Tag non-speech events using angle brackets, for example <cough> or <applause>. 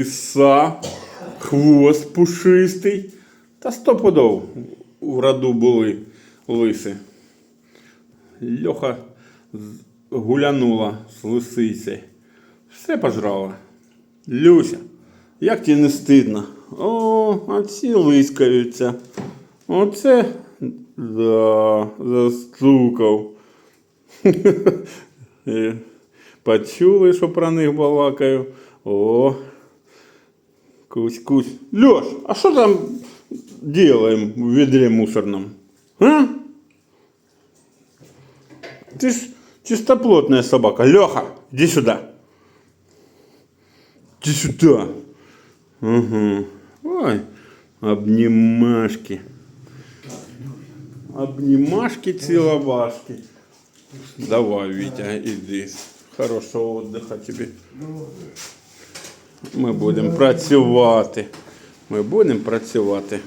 Іса, хвост пушистий. Та стопудов в роду були лиси. Льоха гулянула з лисиці. Все пожрала. Люся, як тебе не стидно? О, а ці лискаються. Оце да, застукав. <laughs> Е, Почули, що про них балакаю. О, кусь-кусь. Леш, а що там делаем в ведре мусорном? А? Ты ж чистоплотная собака. Леха, иди сюда. Иди сюда. Угу. Ой, обнимашки. Обнимашки, целовашки. Давай, Витя, иди. Хорошого отдыха тебе. Ми будемо працювати. Ми будемо працювати.